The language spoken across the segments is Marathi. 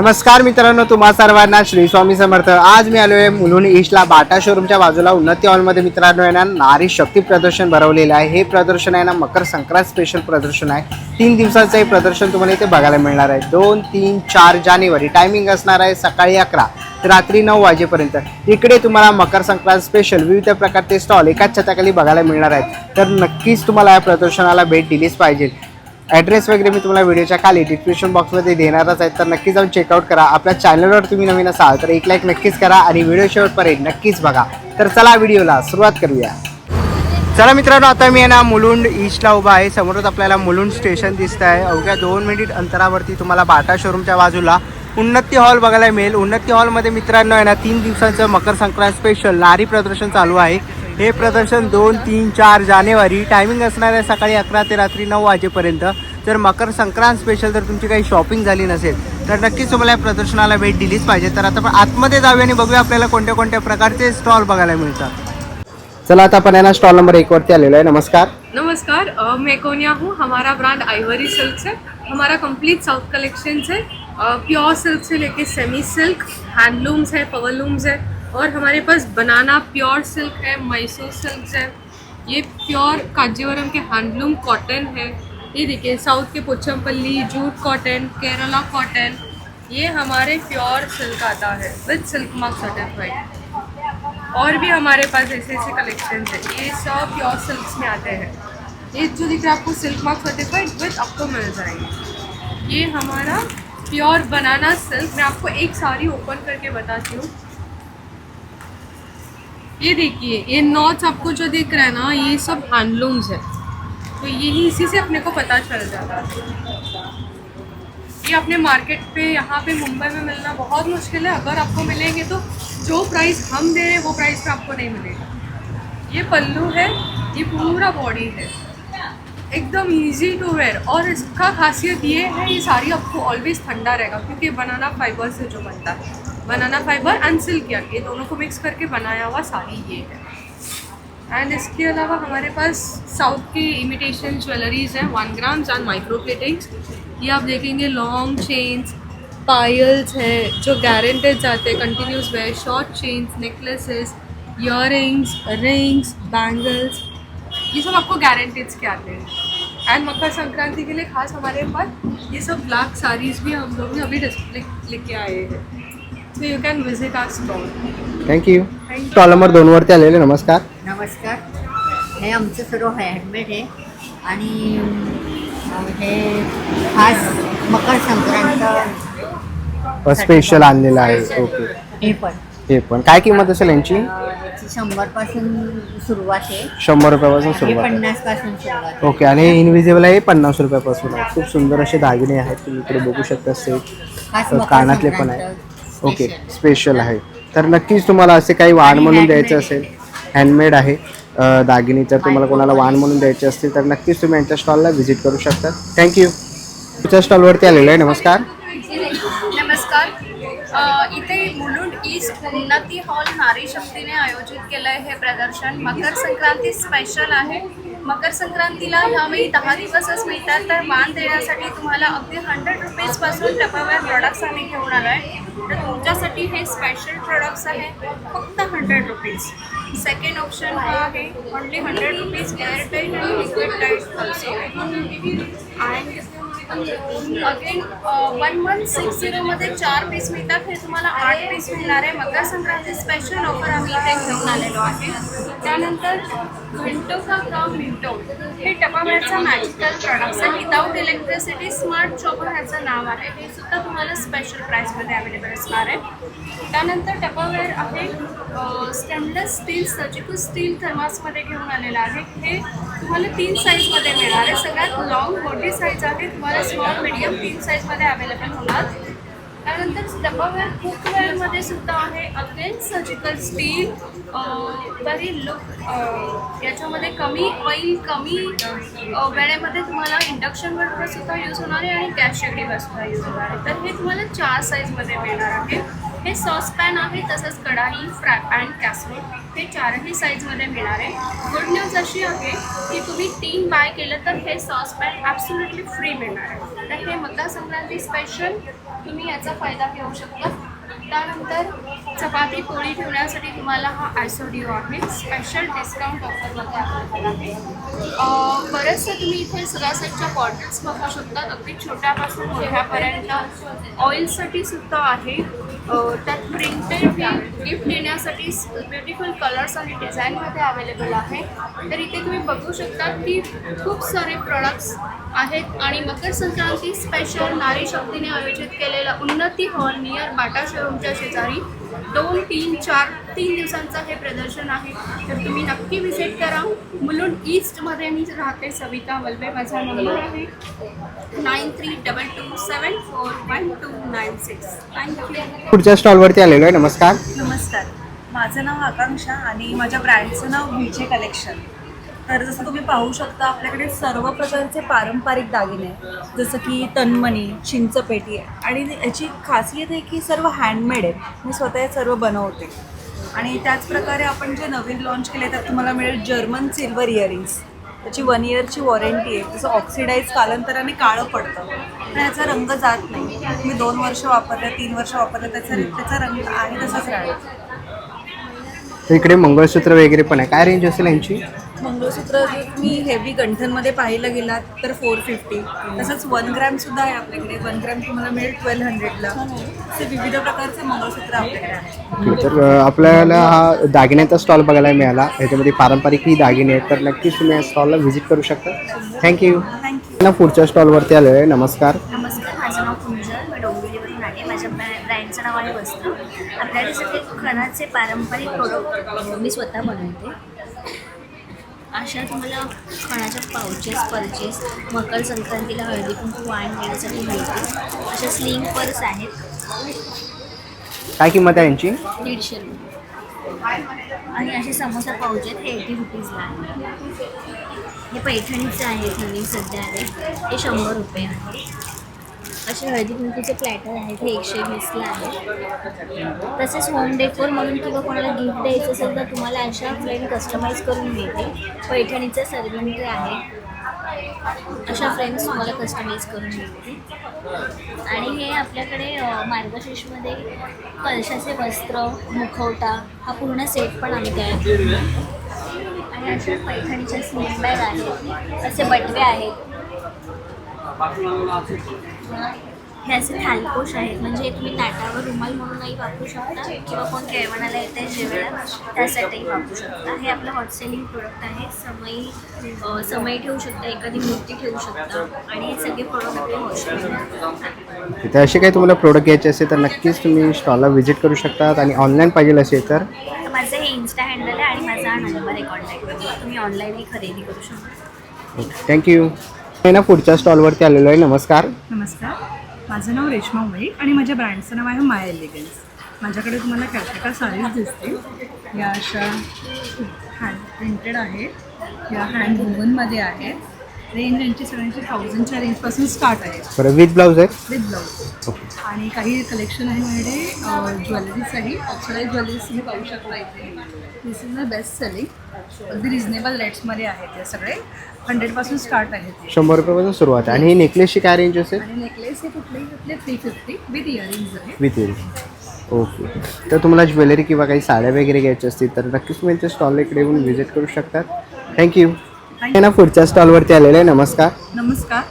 नमस्कार मित्रांनो तुम्हा सर्वांना श्री स्वामी समर्थ. आज मी आलो आहे मुलुनी ईस्टला बाटा शोरूमच्या बाजूला उन्नती हॉलमध्ये मित्रांनो आहे ना नारी शक्ती प्रदर्शन भरवलेलं आहे. हे प्रदर्शन आहे ना मकर संक्रांत स्पेशल प्रदर्शन आहे. तीन दिवसाचं हे प्रदर्शन तुम्हाला इथे बघायला मिळणार आहे. दोन तीन चार जानेवारी. टायमिंग असणार आहे सकाळी अकरा ते रात्री नऊ वाजेपर्यंत. इकडे तुम्हाला मकर संक्रांत स्पेशल विविध प्रकारचे स्टॉल एकाच छताखाली बघायला मिळणार आहेत. तर नक्कीच तुम्हाला या प्रदर्शनाला भेट दिलीच पाहिजे. ॲड्रेस वगैरे मी तुम्हाला व्हिडिओच्या खाली डिस्क्रिप्शन बॉक्समध्ये देणारच आहे. तर नक्की जाऊन चेकआउट करा. आपल्या चॅनलवर तुम्ही नवीन असाल तर एक लाईक नक्कीच करा आणि व्हिडिओ शेवटपर्यंत नक्कीच बघा. तर चला व्हिडिओला सुरुवात करूया. चला मित्रांनो आता मी आहे ना मुलुंड ईस्टला उभा आहे. समोरच आपल्याला मुलुंड स्टेशन दिसत आहे अवघ्या दोन मिनिट अंतरावरती तुम्हाला बाटा शोरूमच्या बाजूला उन्नती हॉल बघायला मिळेल. उन्नती हॉलमध्ये मित्रांनो आहे ना तीन दिवसांचं मकर संक्रांत स्पेशल नारी प्रदर्शन चालू आहे. हे प्रदर्शन दोन तीन चार जानेवारी. टायमिंग असणार आहे सकाळी अकरा ते रात्री नऊ वाजेपर्यंत. जर मकर संक्रांत स्पेशल जर तुमची काही शॉपिंग झाली नसेल तर नक्कीच तुम्हाला या प्रदर्शनाला भेट दिलीच पाहिजे. तर आता आपण आतमध्ये जाऊया आणि बघूया आपल्याला कोणत्या कोणत्या प्रकारचे स्टॉल बघायला मिळतात. चला आता आपण यांना स्टॉल नंबर एक वरती आलेलो आहे. नमस्कार. नमस्कार अ, मैं कोनिया हूँ. हमारा ब्रांड आइवरी सिल्क है. हमारा कंप्लीट साउथ कलेक्शन है. प्योर सिल्क से लेके सेमी सिल्क हैंडलूम्स है पवरलूम्स है. और हमारे पास बनाना प्योर सिल्क है मैसूर सिल्क है. ये प्योर कांजीवरम के हैंडलूम कॉटन है. ये देखिए, साउथ के Pochampally, jute cotton, Kerala cotton, ये हमारे प्योर सिल्क आता है, विद सिल्क मार्क सर्टिफाइड और भी हमारे पास ऐसे ऐसे कलेक्शन है। ये सब प्योर सिल्क्स में आते हैं। ये जो दिख रहा है आपको सिल्क मार्क सर्टिफाइड विद आपको मिल जाएँगे। ये हमारा प्योर बनाना सिल्क मैं आपको एक साड़ी ओपन करके बताती हूँ। ये देखिए, ये नॉट्स आपको जो दिख रहा है ना, ये सब हैंडलूम्स है। तो यही इसी से अपने को पता चल जाता। है ये अपने मार्केट पे, यहाँ पे मुंबई में मिलना बहुत मुश्किल है। अगर आपको मिलेंगे तो जो प्राइस हम दे रहे हैं, वो प्राइस पे आपको नहीं मिलेगा। ये पल्लू है, ये पूरा बॉडी है। एकदम इजी टू वेयर और इसका खासियत ये है, ये साड़ी आपको ऑलवेज ठंडा रहेगा, क्योंकि बनाना फाइबर से जो बनता है। बनाना फाइबर एंड सिल्क ये दोनों को मिक्स करके बनाया हुआ साड़ी ये है। एंड इसके अलावा हमारे पास साउथ की इमिटेशन ज्वेलरीज हैं one grams and micro platings ये आप देखेंगे लॉन्ग चेन्स पायल्स है, जो गारंटेड जाते हैं continuous wear short chains necklaces earrings bangles ये सब आपको गारंटेड के आते हैं. एंड मकर संक्रांति के लिए खास हमारे पास ये सब ब्लैक साड़ीज़ भी हम लोग ने अभी डिस्प्ले लेके आए हैं. So you can visit our stall thank you stall number दोन वरती आलेले नमस्कार. नमस्कार. हे आमचं सर्व हँडमेड आहे. आणि हे खास मकर संक्रांत स्पेशल आणलेलं आहे. ओके हे पण. हे पण. काय किंमत असेल यांची? शंभरपासून सुरुवात आहे. शंभर रुपयापासून सुरुवात पन्नासपासून सुरुवात. ओके आणि इनविजिबल आहे पन्नास रुपयापासून खूप सुंदर असे दागिने आहेत. तुम्ही इकडे बघू शकता सेट कानातले पण आहे. ओके. स्पेशल आहे. तर नक्कीच तुम्हाला असे काही वाण म्हणून द्यायचं असेल. हँडमेड आहे. दागिने तर तुम्हाला कोणाला वाण म्हणून द्यायचे असतील तर नक्कीच तुम्ही यांच्या स्टॉलला व्हिजिट करू शकता. थँक्यू तुमच्या स्टॉलवरती आलेलो आहे. नमस्कार. नमस्कार. इथे मुलुंड ईस्ट उन्नती हॉल नारी शक्तीने आयोजित केलं आहे हे प्रदर्शन. मकर संक्रांती स्पेशल आहे. मकर संक्रांतीला ह्यावेळी दहा दिवसच मिळतात. तर मान देण्यासाठी तुम्हाला अगदी हंड्रेड रुपीजपासून टपावेअर प्रॉडक्ट्स आम्ही घेऊन आलो आहे तर तुमच्यासाठी हे स्पेशल प्रॉडक्ट्स आहे. फक्त हंड्रेड रुपीज सेकंड ऑप्शन हा आहे. Only hundred rupees air tight आणि liquid tight also and again one one six झिरोमध्ये चार पीस मिळतात हे तुम्हाला आठ पीस मिळणार आहे. मकर संक्रांती स्पेशल ऑफर आम्ही इथे घेऊन आलेलो आहे. त्यानंतर मिंटो का काम मिंटो हे टपावेअरचा मॅजिकल प्रोडक्ट्स आहे विदाऊट इलेक्ट्रिसिटी स्मार्ट चॉपर ह्याचं नाव आहे. हे सुद्धा तुम्हाला स्पेशल प्राईसमध्ये अवेलेबल असणार आहे. त्यानंतर टपावेअर आहे स्टेनलेस स्टील सर्जिकल स्टील थर्मासमध्ये घेऊन आलेलं आहे. हे तुम्हाला तीन साईजमध्ये मिळणार आहे. सगळ्यात लॉंग मोठी साईज आहे तुम्हाला स्मॉल मीडियम तीन साईजमध्ये अवेलेबल होणार. त्यानंतर डबावेअर कुकवेअरमध्ये सुद्धा आहे. अगेन सर्जिकल स्टील तरी लुक याच्यामध्ये कमी ऑइल कमी वेळेमध्ये तुम्हाला इंडक्शनवर सुद्धा यूज होणार आहे आणि गॅस शेगडीवर सुद्धा यूज होणार आहे. तर हे तुम्हाला चार साईजमध्ये मिळणार आहे. हे सॉस पॅन आहे तसंच कढाई फ्राय पॅन कॅसरोल हे चारही साईजमध्ये मिळणार आहे. गुड न्यूज अशी आहे की तुम्ही तीन बाय केलं तर हे सॉसपॅन ॲब्सोल्युटली फ्री मिळणार आहे. तर हे मकर संक्रांती स्पेशल तुम्ही याचा फायदा घेऊ शकता. त्यानंतर चपाती पोळी ठेवण्यासाठी तुम्हाला हा आयसोडिओ आहे. स्पेशल डिस्काउंट ऑफरमध्ये अवेलेबल आहे. बरेचसे तुम्ही इथे सगळ्यासाठीच्या बॉटल्स बघू शकता. अगदी छोट्यापासून मोठ्यापर्यंत. ऑइलसाठी सुद्धा आहे. त्यात प्रिंटेड गिफ्ट देण्यासाठी ब्युटिफुल कलर्स आणि डिझाईनमध्ये अवेलेबल आहे. तर इथे तुम्ही बघू शकता की खूप सारे प्रोडक्ट्स आहेत आणि मकर संक्रांती स्पेशल नारी शक्तीने आयोजित केलेला उन्नती हॉल नियर बाटा शोरूमच्या शेजारी दोन तीन चार तीन दिवसांचं हे प्रदर्शन आहे. तर तुम्ही नक्की व्हिजिट करा. मुलुंड ईस्टमध्ये मी राहते सविता वल्बे माझा नंबर आहे nine three double two seven four one two nine six thank you पुढच्या स्टॉलवरती आलेलो आहे. नमस्कार. नमस्कार. माझं नाव आकांक्षा आणि माझ्या ब्रँडचं नाव व्हीजे कलेक्शन तर जसं तुम्ही पाहू शकता आपल्याकडे सर्व प्रकारचे पारंपरिक दागिने आहेत. जसं की तन्मणी चिंचपेटी आणि याची खासियत आहे की सर्व हँडमेड आहे मी स्वतः सर्व बनवते. आणि त्याचप्रकारे आपण जे नवीन लॉन्च केले त्यात तुम्हाला मिळेल जर्मन सिल्वर इयरिंग्स त्याची वन इयरची वॉरंटी आहे. जसं ऑक्सिडाईज कालांतराने काळं पडतं. पण याचा रंग जात नाही. मी दोन वर्ष वापरले तीन वर्ष वापरले त्याचा त्याचा रंग आहे तसाच राहतो इकडे मंगळसूत्र वगैरे पण आहे. काय रेंज असेल यांची? मंगळसूत्र जर तुम्ही हेवी गंठनमध्ये पाहायला गेलात तर फोर फिफ्टी तसंच वन ग्रॅम सुद्धा आहे आपल्याकडे. वन ग्रॅम तुम्हाला मिळेल ट्वेल्व हंड्रेडला असे विविध प्रकारचे मंगळसूत्र आपल्याकडे आहेत. तर अ, आपल्याला हा दागिन्याचा स्टॉल बघायला मिळाला. याच्यामध्ये पारंपरिकही दागिने आहेत. तर नक्कीच तुम्ही या स्टॉलला व्हिजिट करू शकता. थँक्यू थँक्यू ना पुढच्या स्टॉलवरती आलेलो आहे. नमस्कार. नमस्कार माझं नाव कुंजल. मी डोंबिवलीवरून आले. माझ्या ब्रॅ- ब्रँडचं नाव आहे वस्त्र. आपल्याकडे सगळे खणाचे पारंपरिक प्रोडक्ट मी स्वतः बनवते. अशा तुम्हाला खणाच्या पाउचेस पर्चेस मकर संक्रांतीला हळदी कुंकू वाण देण्यासाठी मिळते अशा स्लिंग पर्स आहेत. काय किंमत आहे यांची? दीडशे रुपये. आणि असे समोसा पाऊच आहेत हे एटी रुपीजला आहे हे पैठणीचे आहेत नवीन सध्या आहे. हे शंभर रुपये आहे. असे हळदी कुंकूचे प्लॅटर आहेत हे एकशे वीसला आहे. तसेच होम डेकोर म्हणून किंवा कोणाला गिफ्ट द्यायचं असेल तर तुम्हाला अशा फ्रेम कस्टमाइज करून मिळते पैठणीचे सर्वंट्री आहे. अशा फ्रेम्स तुम्हाला कस्टमाइज करून मिळते आणि हे आपल्याकडे मार्गशीर्षमध्ये कलशाचे वस्त्र मुखवटा हा पूर्ण सेट पण आम्ही तयार आहे. आणि अशा पैठणीच्या स्लीप बॅग आहेत. असे बटवे आहेत. हे असे आहेत. म्हणजे तुम्ही ताटावर रुमाल म्हणूनही वापरू शकता किंवा कोण केळवणाला येते जेवायला त्यासाठीही वापरू शकता. हे आपलं हॉट सेलिंग प्रोडक्ट आहे. समई अ, समई ठेवू शकता एखादी मूर्ती ठेवू शकता. आणि हे सगळे प्रोडक्ट आपले वॉशरूम तिथे असे काही तुम्हाला प्रोडक्ट घ्यायचे असेल तर नक्कीच तुम्ही स्टॉलला व्हिजिट करू शकतात आणि ऑनलाईन पाहिजे असेल तर? माझं हे इन्स्टा हँडल आहे आणि माझा हा नंबर आहे कॉन्टॅक्ट तुम्ही ऑनलाईनही खरेदी करू शकता. थँक्यू ना पुढच्या स्टॉलवरती आलेलो आहे. नमस्कार. नमस्कार. माझं नाव रेश्मा उमरी आणि माझ्या ब्रँडचं नाव आहे माय एलिगन्स. माझ्याकडे तुम्हाला कॅल्कटा साडीज दिसतील. या अशा हँड प्रिंटेड आहेत. या हँड वुवनमध्ये आहेत. रेंज यांची सगळ्यांची थाउजंडच्या रेंजपासून स्टार्ट आहे. बरं विथ ब्लाऊज आहे? विथ ब्लाऊज आणि काही कलेक्शन आहे माझ्याकडे ज्वेलरीजही ऑक्सिडाईज ज्वेलरीज तुम्ही पाहू शकता इथे. This is the best selling अगदी रिजनेबल रेट्समध्ये आहेत हे सगळे. हंड्रेडपासून स्टार्ट आहेत हे. शंभर रुपयापासून सुरुवात आहे. आणि ही नेकलेसची काय रेंज असेल? आणि नेकलेस हे कुठलेही कुठले थ्री फिफ्टी विथ इयरिंग्ज आहे. विथ इयरिंग ओके तर तुम्हाला ज्वेलरी किंवा काही साड्या वगैरे घ्यायच्या असतील तर नक्कीच त्या स्टॉलला इकडे येऊन व्हिजिट करू शकतात. थँक्यू ना पुढच्या स्टॉलवरती आलेले आहे. नमस्कार. नमस्कार.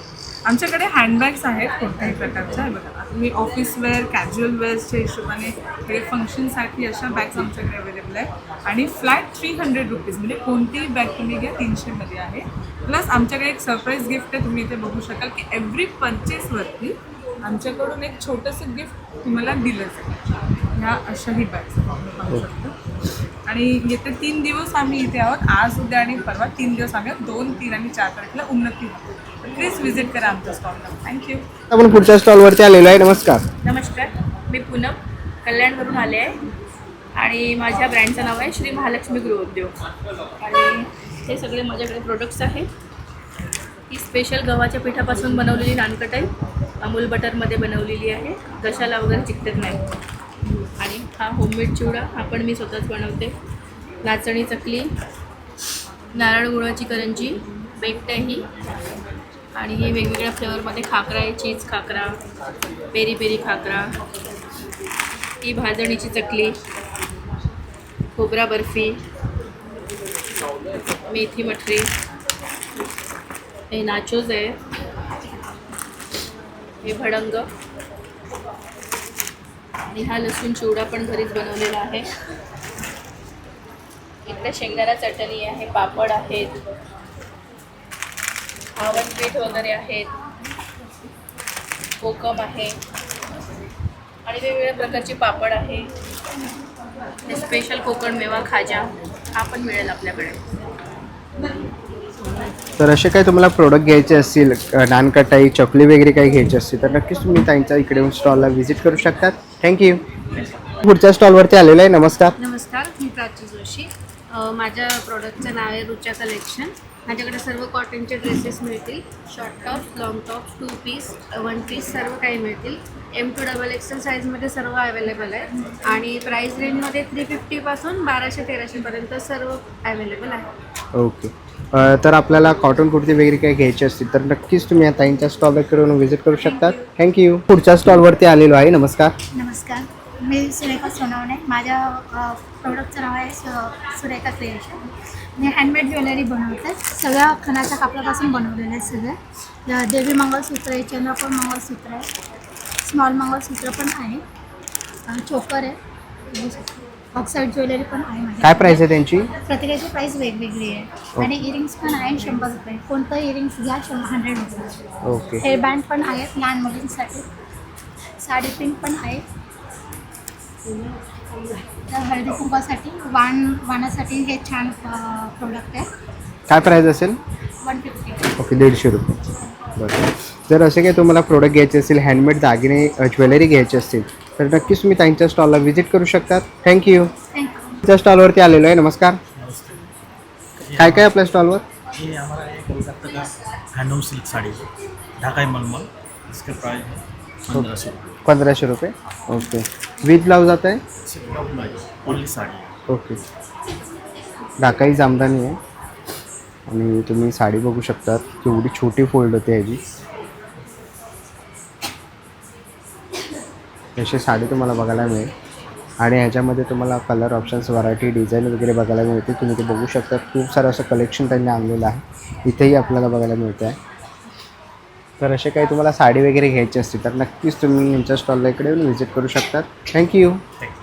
आमच्याकडे हँडबॅग्स आहेत कोणत्याही प्रकारच्या हे बघा. तुम्ही ऑफिस वेअर कॅज्युअल वेअर्सच्या हिशोबाने हे फंक्शनसाठी अशा बॅग्स आमच्याकडे अवेलेबल आहेत. आणि फ्लॅट थ्री हंड्रेड रुपीज म्हणजे कोणतीही बॅग तुम्ही घ्या तीनशेमध्ये आहे. प्लस आमच्याकडे एक सरप्राईज गिफ्ट आहे तुम्ही इथे बघू शकाल की एव्हरी परचेसवरती आमच्याकडून एक छोटंसं गिफ्ट तुम्हाला दिलं जाईल. ह्या अशाही बॅग्स पाहू शकतो. आणि येत्या तीन दिवस आम्ही इथे आहोत. आज उद्या आणि परवा तीन दिवस आम्ही आहोत. दोन तीन आणि चार तारखेला उन्नती प्लीज व्हिजिट करा आमच्या स्टॉलला थँक्यू आपण पुढच्या स्टॉलवरती आलेलो आहे. नमस्कार. नमस्कार. मी पूनम कल्याणवरून आले आहे. आणि माझ्या ब्रँडचं नाव आहे श्री महालक्ष्मी गृहोद्योग आणि हे सगळे माझ्याकडे प्रोडक्ट्स आहेत. ही स्पेशल गव्हाच्या पिठापासून बनवलेली नानकटाई अमूल बटरमध्ये बनवलेली आहे. कशाला वगैरे चिकटत नाही. हा होममेड चिवडा हा पण मी स्वतःच बनवते. नाचणी चकली नारळ गुळाची करंजी बेकट आहे ही आणि हे वेगवेगळ्या फ्लेवरमध्ये खाकरा आहे cheese khakhra peri peri khakhra ही भाजणीची चकली खोबरा बर्फी मेथी मठरी हे नाचोज आहे. हे भडंग. आणि हा लसूण चिवडा पण घरीच बनवलेला आहे. इकडे शेंगदाणा चटणी आहे पापड आहेत. आवनपीठ वगैरे आहेत. कोकम आहे. आणि वेगवेगळ्या प्रकारचे पापड आहे. स्पेशल कोकण मेवा खाजा हा पण मिळेल आपल्याकडे. तर असे काही तुम्हाला प्रोडक्ट घ्यायचे असतील नानकटाई चकली वगैरे काही घ्यायची असतील तर नक्कीच तुम्ही त्यांच्या इकडे येऊन स्टॉलला व्हिजिट करू शकतात. थँक्यू पुढच्या स्टॉलवरती आलेला आहे. नमस्कार. नमस्कार मी प्राची जोशी. माझ्या प्रोडक्टचं नाव आहे रुचा कलेक्शन माझ्याकडे सर्व कॉटनचे ड्रेसेस मिळतील. Short top long top two piece one piece सर्व काही मिळतील. एम टू डबल एक्सेल साईजमध्ये सर्व अवेलेबल आहे. आणि प्राईस रेंजमध्ये थ्री फिफ्टीपासून बाराशे तेराशेपर्यंत सर्व अवेलेबल आहे. ओके तर आपल्याला कॉटन कुर्ती वगैरे काही घ्यायची असतील तर नक्कीच तुम्ही या ताईंच्या स्टॉलकडे येऊन व्हिजिट करू शकतात. थँक्यू पुढच्या स्टॉलवरती आलेलो आहे. नमस्कार. नमस्कार. मी सुरेखा सोनवणे. माझ्या प्रोडक्टचं नाव आहे सु सुरेखा क्रिएशन मी हँडमेड ज्वेलरी बनवते. सगळ्या खणाच्या कापडापासून बनवलेलं आहे सगळं. देवी मंगळसूत्र आहे चंद्रकोर मंगळसूत्र आहे स्मॉल मंगळसूत्र पण आहे चोकर आहे ऑक्साईड ज्वेलरी पण आहे माझ्या काय प्राईस आहे त्यांची? प्रत्येकाची प्राईस वेगवेगळी आहे. आणि इयरिंग्स पण आहे शंभर रुपये. कोणतं इयरिंग्स घ्या शंभर हंड्रेड रुपये. ओके. हेअरबँड पण आहेत लहान मुलींसाठी. साडी पिंक पण आहे. तर हळदी कुंकासाठी वाण वाणासाठी हे छान प्रोडक्ट आहे. काय प्राईस असेल? वन फिफ्टी ओके दीडशे रुपये. बरं. जर असे काही तुम्हाला प्रोडक्ट घ्यायचे असतील हँडमेड दागिने ज्वेलरी घ्यायची असतील तर नक्कीच तुम्ही त्यांच्या स्टॉलला व्हिजिट करू शकतात. थँक्यू थँक्यू त्या स्टॉलवरती आलेलो आहे. नमस्कार. काय काय आपल्या स्टॉलवर ये हमारा एक कोलकाता का हैंडलूम सिल्क साड़ी ढाकाई मलमल इसका प्राइस है पंद्रह सौ पंधराशे रुपये? ओके. विथ ब्लाऊज आता आहे? है ओके ढाकाई जामदानी आहे. आणि तुम्ही साडी बघू शकतात. केवढी छोटी फोल्ड होते ह्याची. अशी साडी तुम्हाला बघायला मिळेल. आणि ह्याच्यामध्ये तुम्हाला कलर ऑप्शन्स व्हरायटी डिझाईन वगैरे बघायला मिळते तुम्ही ते बघू शकता खूप सारं असं कलेक्शन त्यांनी आणलेलं आहे. इथेही आपल्याला बघायला मिळतं आहे तर असे काही तुम्हाला साडी वगैरे घ्यायची असतील तर नक्कीच तुम्ही यांच्या स्टॉलला इकडे येऊन व्हिजिट करू शकतात. थँक्यू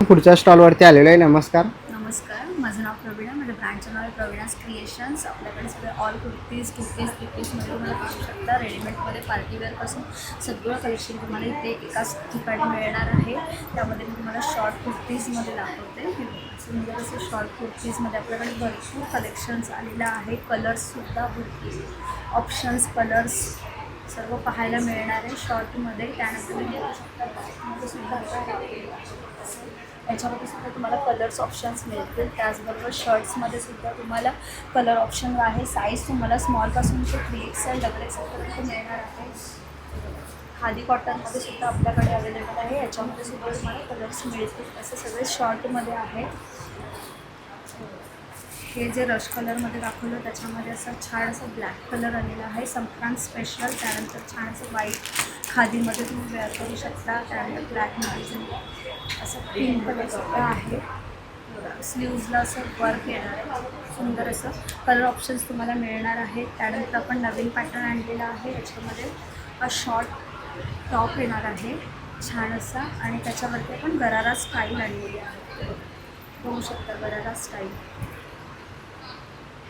पुढच्या स्टॉलवरती आलेलो आहे. नमस्कार. नमस्कार. माझं नाव प्रवीणा. माझं ब्रँडचं नाव आहे प्रवीणास क्रिएशन्स आपल्याकडे सगळे ऑल कुर्तीज थ्री पीसमध्ये तुम्हाला पाहू शकता. रेडीमेडमध्ये पार्टीवेअरपासून सगळं कलेक्शन तुम्हाला इथे एकाच ठिकाणी मिळणार आहे. त्यामध्ये मी तुम्हाला शॉर्ट कुर्तीजमध्ये दाखवते. सुंदर असं शॉर्ट कुर्तीजमध्ये आपल्याकडे भरपूर कलेक्शन्स आलेलं आहे कलर्ससुद्धा भरपूर. ऑप्शन्स कलर्स सर्व पाहायला मिळणार आहे. शॉर्टमध्ये त्यानंतर तुम्ही बघू शकता. सुद्धा याच्यामध्ये सुद्धा तुम्हाला कलर्स ऑप्शन्स मिळतील. त्याचबरोबर शर्ट्समध्ये सुद्धा तुम्हाला कलर ऑप्शन आहे. साईज तुम्हाला स्मॉलपासून ते थ्री एक्सेल डबल एक्सेलपर्यंत मिळणार आहे. खादी कॉटनमध्ये सुद्धा आपल्याकडे अवेलेबल आहे. याच्यामध्ये सुद्धा तुम्हाला कलर्स मिळतील. असे सगळे शॉर्टमध्ये आहेत हे जे रश कलरमध्ये दाखवलं त्याच्यामध्ये असं छान असं ब्लॅक कलर आलेला आहे. संक्रांत स्पेशल त्यानंतर छान असं व्हाईट खादीमध्ये तुम्ही वेअर करू शकता. त्यानंतर ब्लॅकमध्ये असं पिंक कलरसुद्धा आहे. स्लीव्जला असं वर्क येणार आहे. सुंदर असं कलर ऑप्शन्स तुम्हाला मिळणार आहेत. त्यानंतर आपण नवीन पॅटर्न आणलेला आहे. याच्यामध्ये हा शॉर्ट टॉप येणार आहे. छान असा. आणि त्याच्यावरती आपण गरारा स्टाईल आणलेली आहे. बघू शकता गरारा स्टाईल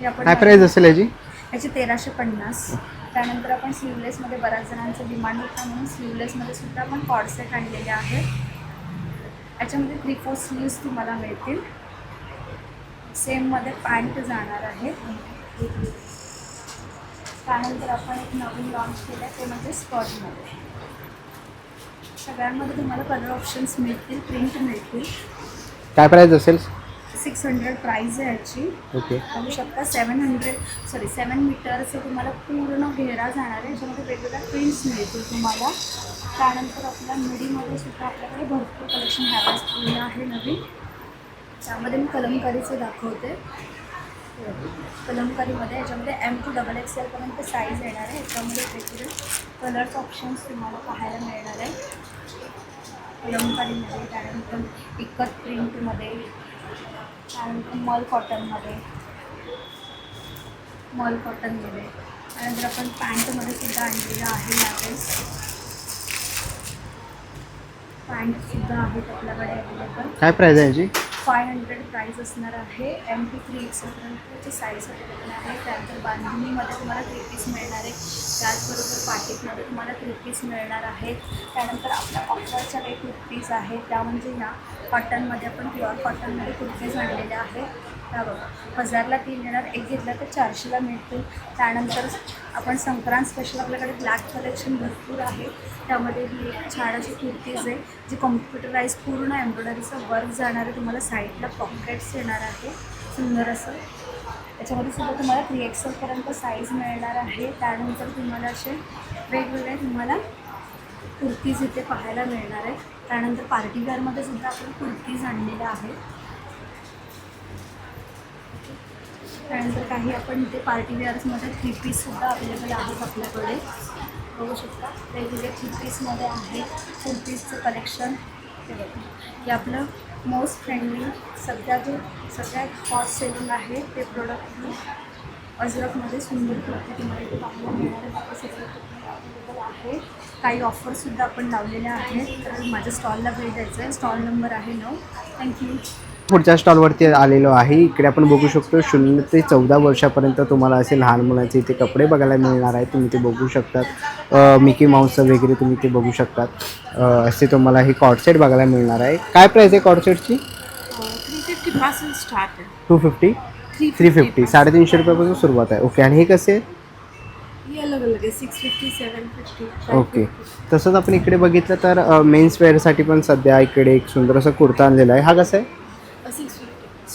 हे आपण काय प्राईस असेल याची? याची तेराशे पन्नास. त्यानंतर आपण स्लीवलेसमध्ये बऱ्याच जणांचं डिमांड होता म्हणून स्लीवलेसमध्ये सुद्धा आपण कॉडसेट आणलेले आहेत. याच्यामध्ये थ्री फोर स्लीव्स तुम्हाला मिळतील. सेममध्ये पॅन्ट जाणार आहे. त्यानंतर आपण एक नवीन लॉन्च केलं आहे ते म्हणजे स्कर्टमध्ये सगळ्यांमध्ये तुम्हाला कलर ऑप्शन्स मिळतील प्रिंट मिळतील. काय प्राईस असेल? सिक्स हंड्रेड प्राईज आहे याची. ओके बघू शकता सेवन हंड्रेड सॉरी सेवन मीटरचं तुम्हाला पूर्ण घेरा जाणार आहे. याच्यामध्ये वेगवेगळ्या प्रिंट्स मिळतील तुम्हाला. त्यानंतर आपल्या मिडीमध्ये सुद्धा आपल्याकडे भरपूर कलेक्शन ह्यावेळेस आलेलं आहे नवीन. त्यामध्ये मी कलमकारीचं दाखवते. कलमकारीमध्ये याच्यामध्ये एम टू डबल एक्स एलपर्यंत साईज येणार आहे. याच्यामध्ये वेगवेगळे कलर्स ऑप्शन्स तुम्हाला पाहायला मिळणार आहे. कलमकारीमध्ये त्यानंतर इकत प्रिंटमध्ये त्यानंतर मल कॉटनमध्ये. मल कॉटनमध्ये. त्यानंतर आपण पॅन्टमध्ये सुद्धा आणलेलं आहे यावेळेस. पॅन्टसुद्धा आहेत आपल्याकडे अवेलेबल काय प्राईज आहे याची? फाय हंड्रेड प्राईस असणार आहे. एम पी थ्री एक्सपर्यंतची साईज अवेलेबल आहे. त्यानंतर बांधणीमध्ये तुम्हाला थ्री पीस मिळणार आहे. त्याचबरोबर पाकिटमध्ये तुम्हाला थ्री पीस मिळणार आहेत त्यानंतर आपल्या ऑफरच्या काही कुर्तीज आहेत. त्या म्हणजे ह्या कॉटनमध्ये आपण प्युअर कॉटनमध्ये कुर्तीज आणलेल्या आहेत. हा बघा हजारला तीन येणार एक घेतलं तर चारशेला मिळतील. त्यानंतर आपण संक्रांत स्पेशल आपल्याकडे ब्लॅक कलेक्शन भरपूर आहे. त्यामध्ये ही एक छान अशी कुर्तीज आहे जी कॉम्प्युटराईज पूर्ण एम्ब्रॉयडरीचं वर्क जाणार आहे. तुम्हाला साईडला पॉकेट्स येणार आहे. सुंदर असं. त्याच्यामध्ये सुद्धा तुम्हाला थ्री एक्सेलपर्यंत साईज मिळणार आहे. त्यानंतर तुम्हाला असे वेगवेगळे तुम्हाला कुर्तीज इथे पाहायला मिळणार आहे त्यानंतर पार्टीवेअरमध्ये सुद्धा आपण कुर्तीज आणलेल्या आहेत. त्यानंतर काही आपण इथे पार्टी वेअर्समध्ये थ्री पीससुद्धा अवेलेबल आहेत आपल्याकडे. बघू शकता. वेगवेगळे थ्री पीसमध्ये आहे कुर्तीजचं कलेक्शन हे बघा. हे आपलं मोस्ट फ्रेंडली सध्या जो सगळ्यात हॉट सेलिंग आहे ते प्रोडक्ट अजरकमध्ये सुंदर पद्धतीमध्ये ते पाहायला मिळणार बाकी सगळे अवेलेबल आहे. काही ऑफरसुद्धा आपण लावलेल्या आहेत. तर माझ्या स्टॉलला भेट द्यायचं आहे. स्टॉल नंबर आहे नऊ. थँक्यू पुढच्या स्टॉलवरती आलेलो आहे. इकडे आपण बघू शकतो शून्य ते चौदा वर्षापर्यंत तुम्हाला असे लहान मुलांचे इथे कपडे बघायला मिळणार आहेत. तुम्ही ते बघू शकतात. मिकी माऊसचं वगैरे तुम्ही ते बघू शकतात. असे तुम्हाला ही कॉडसेट बघायला मिळणार आहे. काय प्राईस आहे कॉडसेटची आहे. टू फिफ्टी थ्री फिफ्टी साडेतीनशे रुपयापासून सुरुवात आहे. ओके आणि हे कसे आहे? ओके तसंच आपण इकडे बघितलं तर मेन्स वेअरसाठी पण सध्या इकडे एक सुंदर असा कुर्ता आणलेला आहे. हा कसा आहे?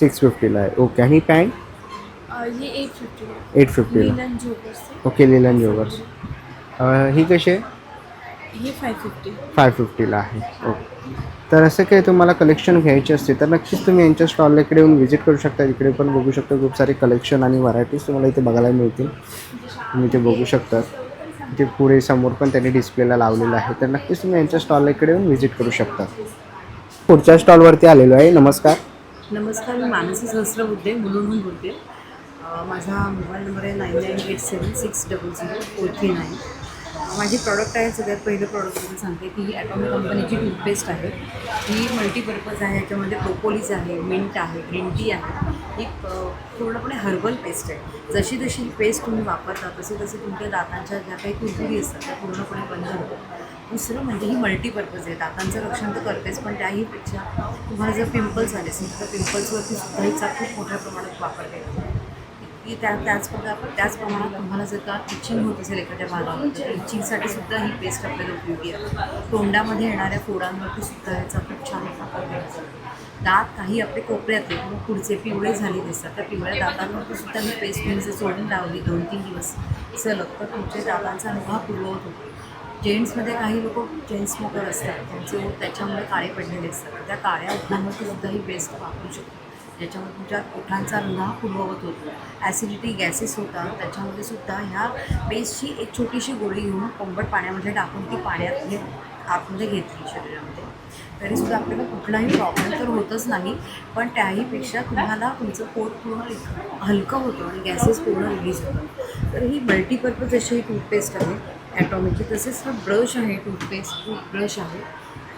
सिक्स फिफ्टीला आहे. ओके आणि पॅन्ट ये एट फिफ्टी एट फिफ्टीला ओके लिलन जोवर्स ही कशी आहे? फाय फिफ्टी फाय फिफ्टीला आहे. ओके तर असं काही तुम्हाला कलेक्शन घ्यायचे असते तर नक्कीच तुम्ही यांच्या स्टॉलला इकडे येऊन व्हिजिट करू शकता. इकडे पण बघू शकता खूप सारे कलेक्शन आणि व्हरायटीज तुम्हाला इथे बघायला मिळतील. तुम्ही ते बघू शकता. इथे पुढे समोर पण त्यांनी डिस्प्लेला लावलेलं आहे. तर नक्कीच तुम्ही यांच्या स्टॉलला इकडे येऊन व्हिजिट करू शकता. पुढच्या स्टॉलवरती आलेलो आहे. नमस्कार. नमस्कार मी मानसी सहस्रबुद्धे मुलुंडहून बोलते. माझा मोबाईल नंबर आहे nine nine eight seven six double zero four three nine. माझी प्रॉडक्ट आहे सगळ्यात पहिलं प्रॉडक्ट मी सांगते की ही ॲटॉमिक कंपनीची टूथपेस्ट आहे. ही मल्टीपर्पज आहे याच्यामध्ये प्रोपोलिस आहे मिंट आहे ग्रीन टी आहे. ही पूर्णपणे हर्बल पेस्ट आहे. जशी जशी पेस्ट तुम्ही वापरता तसे तसे तुमच्या दातांच्या ज्या काही कुरकुरी असतात त्या पूर्णपणे बंद होतात. दुसरं म्हणजे ही मल्टीपर्पज आहे. दातांचं रक्षण तर करतेच पण त्याहीपेक्षा तुम्हाला जर पिंपल्स आले असेल तर पिंपल्सवरती सुद्धा हिचा खूप मोठ्या प्रमाणात वापर केला की त्या त्याच प्रकार त्याच प्रमाणात तुम्हाला जर का इचिंग होत असेल एखाद्या भागावर तर इचिंगसाठी सुद्धा ही पेस्ट आपल्याला उपयोगी आहे. तोंडामध्ये येणाऱ्या फोडांवरती सुद्धा याचा खूप छान वापर केला जातो. दात काही आपले कोपऱ्यातले मग पुढचे पिवळे झाले दिसतात. त्या पिवळ्या दातांवरती सुद्धा ही पेस्ट तुम्ही जर सोडून लावली दोन तीन दिवस सलग तर तुमच्या दातांचा अनुभव पूर्ववत होतो. जेंट्समध्ये काही लोक चेन स्मोकर असतात त्यांचे त्याच्यामुळे काळे पडलेले असतात. त्या काळ्या ओठांवरती सुद्धा ही पेस्ट वापरू शकतो. ज्याच्यामुळे तुमच्या ओठांचा रंग हा होतो. ॲसिडिटी गॅसेस होतात. त्याच्यामध्ये सुद्धा ह्या पेस्टची एक छोटीशी गोळी घेऊन कोंबट पाण्यामध्ये टाकून ती पाण्यात आतमध्ये घेतली शरीरामध्ये. तरीसुद्धा आपल्याला कुठलाही प्रॉब्लेम तर होतच नाही पण त्याहीपेक्षा तुम्हाला तुमचं पोट पूर्ण हलकं होतं आणि गॅसेस पूर्ण रिलीज होतात. तर ही मल्टीपर्पज अशी ही टूथपेस्ट आहे. ॲटॉमिकची तसेच हा ब्रश आहे टूथपेस्ट टूथब्रश आहे.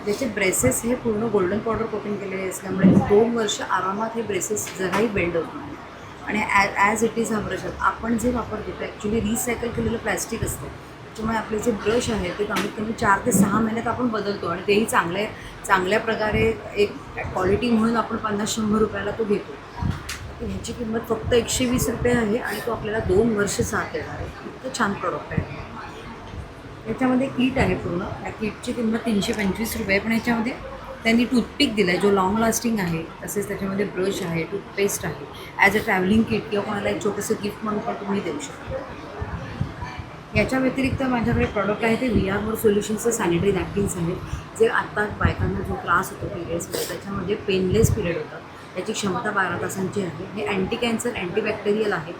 ज्याचे ब्रेसेस हे पूर्ण गोल्डन पावडर कोटिंग केलेले असल्यामुळे दोन वर्ष आरामात हे ब्रेसेस जराही बेंड होत नाही. आणि ॲ ॲज इट इज हा ब्रश आपण जे वापरतो ते ॲक्च्युली रिसायकल केलेलं प्लॅस्टिक असतं. त्याच्यामुळे आपले जे ब्रश आहे ते कमीत कमी चार ते सहा महिन्यात आपण बदलतो आणि तेही चांगल्या चांगल्या प्रकारे एक क्वालिटी म्हणून आपण पन्नास शंभर रुपयाला तो घेतो. ह्याची किंमत फक्त एकशे वीस रुपये आहे आणि तो आपल्याला दोन वर्ष साथ देणार आहे. इतकं छान प्रॉडक्ट आहे. याच्यामध्ये किट आहे पूर्ण. या किटची किंमत तीनशे पंचवीस रुपये पण याच्यामध्ये त्यांनी टूथपिक दिला आहे जो लाँग लास्टिंग आहे तसेच त्याच्यामध्ये ब्रश आहे टूथपेस्ट आहे. ॲज अ ट्रॅव्हलिंग किट किंवा कोणाला एक छोटंसं गिफ्ट म्हणून पण तुम्ही देऊ शकता. याच्या व्यतिरिक्त माझ्याकडे प्रॉडक्ट आहे ते व्ही आर सोल्युशनचं सॅनिटरी नॅपकिन्स आहेत. जे आत्ता बायकांना जो त्रास होतो पिरियड्समध्ये त्याच्यामध्ये पेनलेस पिरियड होतात त्याची क्षमता बारा तासांची आहे. हे अँटी कॅन्सर अँटीबॅक्टेरियल आहे.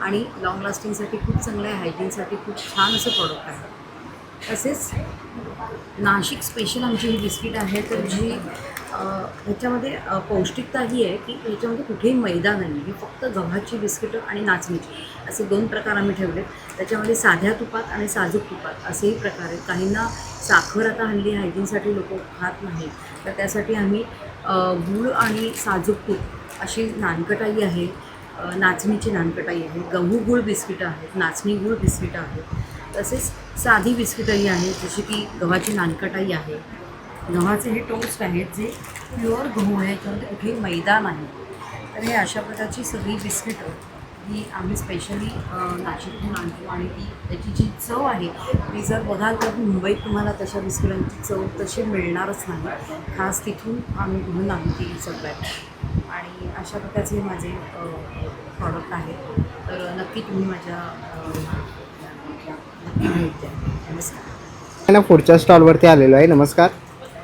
आणि लाँग लास्टिंगसाठी खूप चांगलं आहे. हायजीनसाठी खूप छान असं प्रॉडक्ट आहे. तसेच नाशिक स्पेशल आमची ही बिस्किट आहे तर जी ह्याच्यामध्ये पौष्टिकता ही आहे की ह्याच्यामध्ये कुठेही मैदा नाही ही फक्त गव्हाची बिस्किटं आणि नाचणीची. असे दोन प्रकार आम्ही ठेवले त्याच्यामध्ये साध्या तुपात आणि साजूक तुपात असेही प्रकार आहेत. काहींना साखर आता हल्ली हायजीनसाठी लोक खात नाहीत. तर त्यासाठी आम्ही गूळ आणि साजूक तूप अशी नानकटाई आहे. नाचणीची नानकटाई आहे. गहू गूळ बिस्किटं आहेत. नाचणी गूळ बिस्किटं आहेत. तसेच साधी बिस्किटंही आहेत जशी की गव्हाची नानकटाई आहे. गव्हाचे हे टोस्ट आहेत जे प्युअर गहू आहे याच्यामध्ये कुठेही मैदा नाही. तर हे अशा प्रकारची सगळी बिस्किटं ही आम्ही स्पेशली नाशिकहून आणतो. आणि ती त्याची जी चव आहे ती जर बघाल तर मुंबईत तुम्हाला तशा बिस्किटांची चव तशी मिळणारच नाही. खास तिथून आम्ही घेऊन आणू ती सगळ्यात आणि अशा प्रकारचे माझे प्रॉडक्ट आहेत. तर नक्की तुम्ही माझ्या नमस्कार. ना पुढच्या स्टॉलवरती आलेलो आहे. नमस्कार.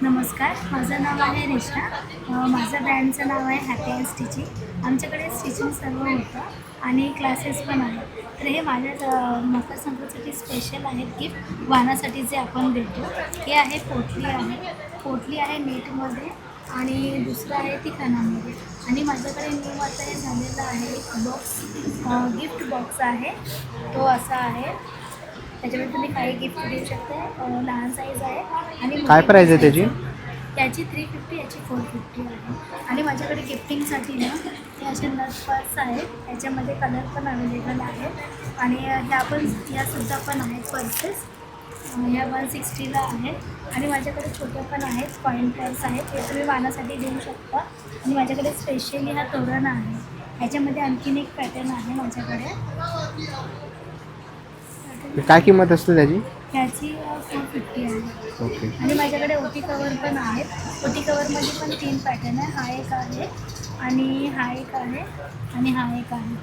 नमस्कार. माझं नाव आहे रेशा माझं ब्रँडचं नाव आहे हॅपी अँड स्टिचिंग आमच्याकडे स्टिचिंग सर्व होतं आणि क्लासेस पण आहेत. तर हे माझ्या मकर संक्रांतीसाठी स्पेशल आहेत गिफ्ट वाहनासाठी जे आपण देतो. हे आहे पोटली आहे. पोटली आहे नेटमध्ये आणि दुसरं आहे ती कणामध्ये. आणि माझ्याकडे न्यू आता हे झालेलं आहे एक बॉक्स गिफ्ट बॉक्स आहे. तो असा आहे. त्याच्यामध्ये तुम्ही काही गिफ्ट देऊ शकता. लहान साईज आहे. आणि काय price आहे त्याची? त्याची थ्री फिफ्टी याची फोर फिफ्टी आहे. आणि माझ्याकडे गिफ्टिंगसाठी ना हे असे नथ पर्स आहेत. याच्यामध्ये कलर पण अवेलेबल आहेत आणि ह्या पण ह्यासुद्धा पण आहेत पर्सेस ह्या वन सिक्स्टीला आहेत. आणि माझ्याकडे छोटे पण आहेत. कॉईन पर्स आहेत. हे तुम्ही वाहनासाठी देऊ शकता. आणि माझ्याकडे स्पेशली हा तोरण आहे. ह्याच्यामध्ये आणखीन एक पॅटर्न आहे माझ्याकडे. काय किंमत असते त्याची? ह्याची फोर फिफ्टी आहे. ओके आणि माझ्याकडे ओटी कवर पण आहेत. ओटी कवरमध्ये पण तीन पॅटर्न आहे. हा एक आहे आणि हा एक आहे आणि हा एक आहे.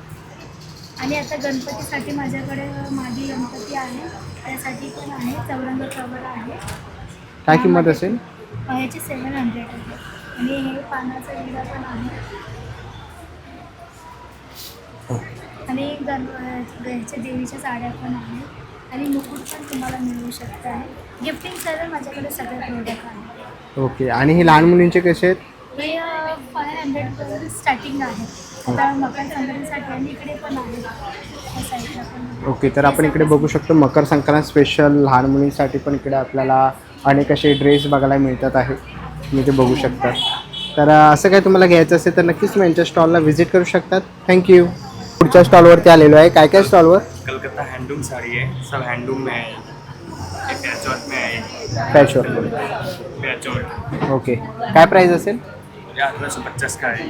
आणि आता गणपतीसाठी माझ्याकडे मादी गणपती आहे. त्यासाठी पण आहे. चौरंग कवर आहे. काय किंमत असेल? अं, याची सेवन हंड्रेड आहे. आणि हे पानाचा विडा पण आहे. आणि गण ह्याच्या देवीच्या साड्या पण आहेत. आणि मुकुट पण तुम्हाला मिळू शकतं आहे. गिफ्टिंग सर्व माझ्याकडे सगळे प्रोडक्ट आहेत. ओके आणि हे लहान मुलींचे कसे आहेत? हे फाय हंड्रेड स्टार्टिंग आहे. आता मकर संक्रांतीसाठी आणि इकडे पण आहे. त्या साईडला पण. आहे. ओके तर आपण इकडे बघू शकतो मकर संक्रांत स्पेशल लहान मुलींसाठी पण इकडे आपल्याला अनेक असे ड्रेस बघायला मिळतात आहे. तुम्ही ते बघू शकता तर अं, असं काय तुम्हाला घ्यायचं असेल तर नक्कीच तुम्ही यांच्या स्टॉलला व्हिजिट करू शकतात. थँक्यू पुढच्या स्टॉलवरती आलेलो आहे. काय काय स्टॉलवर कलकत्ता हैंडलूम साड़ी है सब हैंडलूम में है ये पैचवर्क में है पॅचवर पैचवर्क ओके काय प्राईस असेल अठारह सौ पचास का है।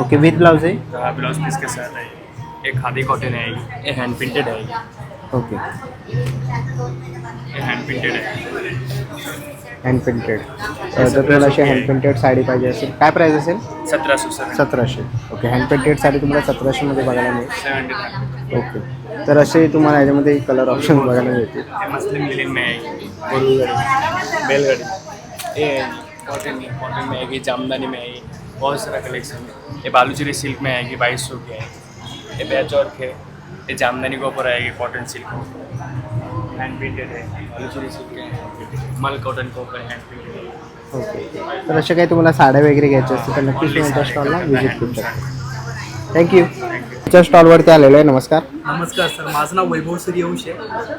ओके विथ ब्लाउज आहे ब्लाउज पीस के साथ है एक खादी कॉटन है ये हैंड प्रिंटेड है ओके हैंड प्रिंटेड है। हँड प्रिंटेड जर तुम्हाला अशी हँड प्रिंटेड साडी पाहिजे असेल. काय प्राईस असेल? सत्रह सौ सेवन सतराशे. ओके हँड प्रिंटेड साडी तुम्हाला सतराशेमध्ये बघायला मिळेल. ओके तर असे तुम्हाला याच्यामध्ये कलर ऑप्शन बघायला मिळतील. ये मसलिन लिलिन में आएगी ये कॉटन कॉटन में आएगी जामदानी में आएगी बहुत सारा कलेक्शन है ये बालूचरी सिल्क में आएगी बाईस सौ की है ये पैचवर्क है ये जामदानी के ऊपर आएगी कॉटन सिल्क के ऊपर हैंड प्रिंटेड है बालूचरी सिल्क है मल कॉटन के ऊपर हैंड प्रिंटेड ओके तर अशा काही तुम्हाला साड्या वगैरे घ्यायच्या असतील तर नक्कीच स्टॉलला व्हिजिट करू शकता. थँक्यू तुमच्या स्टॉलवरती आलेलो आहे नमस्कार. नमस्कार सर. माझं नाव वैभव सूर्यवंश आहे.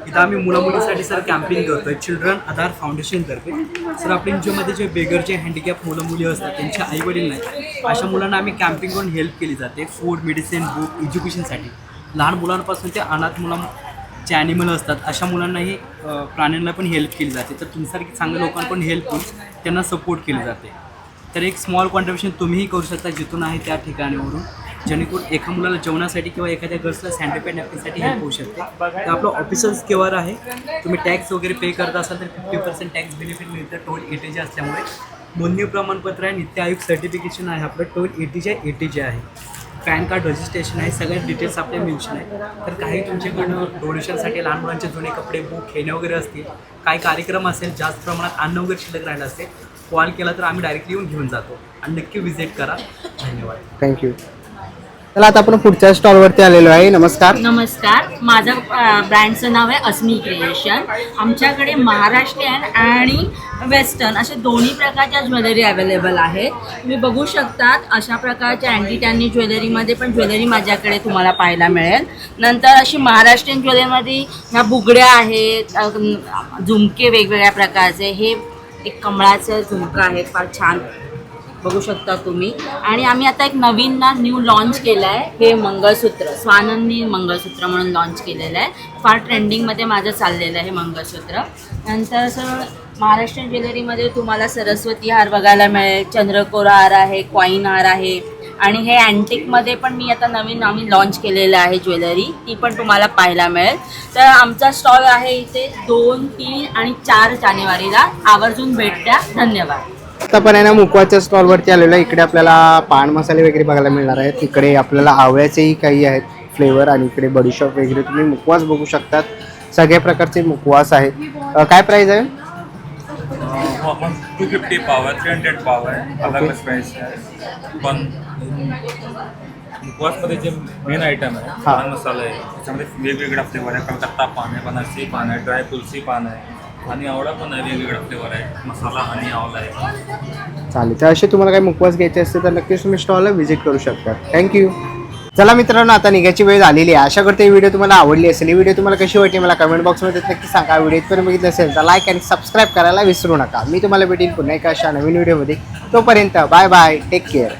इथं आम्ही मुलामुलीसाठी सर कॅम्पेन करतो आहे चिल्ड्रन आधार फाउंडेशनतर्फे सर आपल्या ज्यामध्ये जे बेगरचे हँडिकॅप मुलं मुली असतात त्यांचे आईवडील नाही अशा मुलांना आम्ही कॅम्पिंग करून हेल्प केली जाते. फूड मेडिसिन बुक एज्युकेशनसाठी लहान मुलांपासून ते अनाथ मुलां जे ॲनिमल असतात अशा मुलांनाही प्राण्यांना पण हेल्प केली जाते. तर तुमच्यासारखी चांगल्या लोकांकडून हेल्प करून त्यांना सपोर्ट केली जाते. तर एक स्मॉल कॉन्ट्रीब्युशन तुम्हीही करू शकता जिथून आहे त्या ठिकाणीवरून. जेणेकरून एका मुलाला जेवणासाठी किंवा एखाद्या गर्ल्सला सॅनिटरी नॅपकिनसाठी हेल्प होऊ शकते. तर आपलं ऑफिसर्स केव्हा आहे? तुम्ही टॅक्स वगैरे पे करत असाल तर फिफ्टी पर्सेंट टॅक्स बेनिफिट मिळतं टोल एटीचे असल्यामुळे. नोंदणी प्रमाणपत्र आहे नित्य आयोग सर्टिफिकेशन आहे आपलं. टोल एटीचे एटीचे आहे. पॅन कार्ड रजिस्ट्रेशन आहे. सगळ्या डिटेल्स आपले मेन्शन आहे तर काही तुमच्याकडनं डोनेशनसाठी लहान मुलांचे जुने कपडे बुक खेळणे वगैरे असतील. काही कार्यक्रम असेल जास्त प्रमाणात अन्न वगैरे शिल्लक राहिलं असेल कॉल केला तर आम्ही डायरेक्टली येऊन घेऊन जातो. आणि नक्की विजिट करा. धन्यवाद. थँक्यू चला आता आपण पुढच्या स्टॉलवरती आलेलो आहे. नमस्कार. नमस्कार. माझं ब्रँडचं नाव आहे अस्मी क्रिएशन आमच्याकडे महाराष्ट्रीयन आणि वेस्टर्न असे दोन्ही प्रकारच्या ज्वेलरी अवेलेबल आहेत. तुम्ही बघू शकतात अशा प्रकारच्या अँटी टॅनी ज्वेलरीमध्ये पण ज्वेलरी माझ्याकडे तुम्हाला पाहायला मिळेल. नंतर अशी महाराष्ट्रीयन ज्वेलरीमध्ये ह्या बुगड्या आहेत झुमके वेगवेगळ्या प्रकारचे. हे एक कमळाचं झुमकं आहे फार छान. बघू शकता तुम्ही. आणि आम्ही आता एक नवीन ना न्यू लॉन्च केलं आहे हे मंगळसूत्र स्वानंदी मंगळसूत्र म्हणून लॉन्च केलेलं आहे. फार ट्रेंडिंगमध्ये माझं चाललेलं आहे हे मंगळसूत्र. नंतर असं महाराष्ट्रीयन ज्वेलरीमध्ये तुम्हाला सरस्वती हार बघायला मिळेल चंद्रकोर हार आहे कॉईन हार आहे. आणि हे अँटिकमध्ये पण मी आता नवीन आम्ही लॉन्च केलेलं आहे ज्वेलरी ती पण तुम्हाला पाहायला मिळेल. तर आमचा स्टॉल आहे इथे दोन तीन आणि चार जानेवारीला. आवर्जून भेट द्या. धन्यवाद. आता पण आहे ना मुकवाच्या स्टॉलवरती आलेलो आहे. इकडे आपल्याला पान मसाले वगैरे बघायला मिळणार आहेत. इकडे आपल्याला आवळ्याचेही काही आहेत फ्लेवर आणि इकडे बडीशॉप वगैरे. तुम्ही मुकवास बघू शकतात. सगळ्या प्रकारचे मुकवास आहेत. काय प्राईस आहे? टू फिफ्टी पाव आहे थ्री हंड्रेड अलग पण उपवासमध्ये जे मेन आयटम आहे हा. पान मसाला आहे त्याच्यामध्ये वेगवेगळा फ्लेवर आहे. कलकत्ता पान आहे बनारसी पान आहे ड्राय तुलसी पान आहे. आणि आवळा पण आहे वेगवेगळा फ्लेवर आहे. मसाला आणि आवळा आहे. चालेल. तर असे तुम्हाला काही मुखवास घ्यायचे असते तर नक्कीच तुम्ही स्टॉलला व्हिजिट करू शकता. थँक्यू चला मित्रांनो आता निघायची वेळ झालेली आहे. अशा करते ही व्हिडिओ तुम्हाला आवडली असेल. ही व्हिडिओ तुम्हाला कशी वाटली मला कमेंट बॉक्समध्ये नक्की सांगा. व्हिडिओ इथपर्यंत बघितलं असेल तर लाईक आणि सबस्क्राईब करायला विसरू नका. मी तुम्हाला भेटेन पुन्हा एका अशा नवीन व्हिडिओमध्ये तोपर्यंत बाय बाय टेक केअर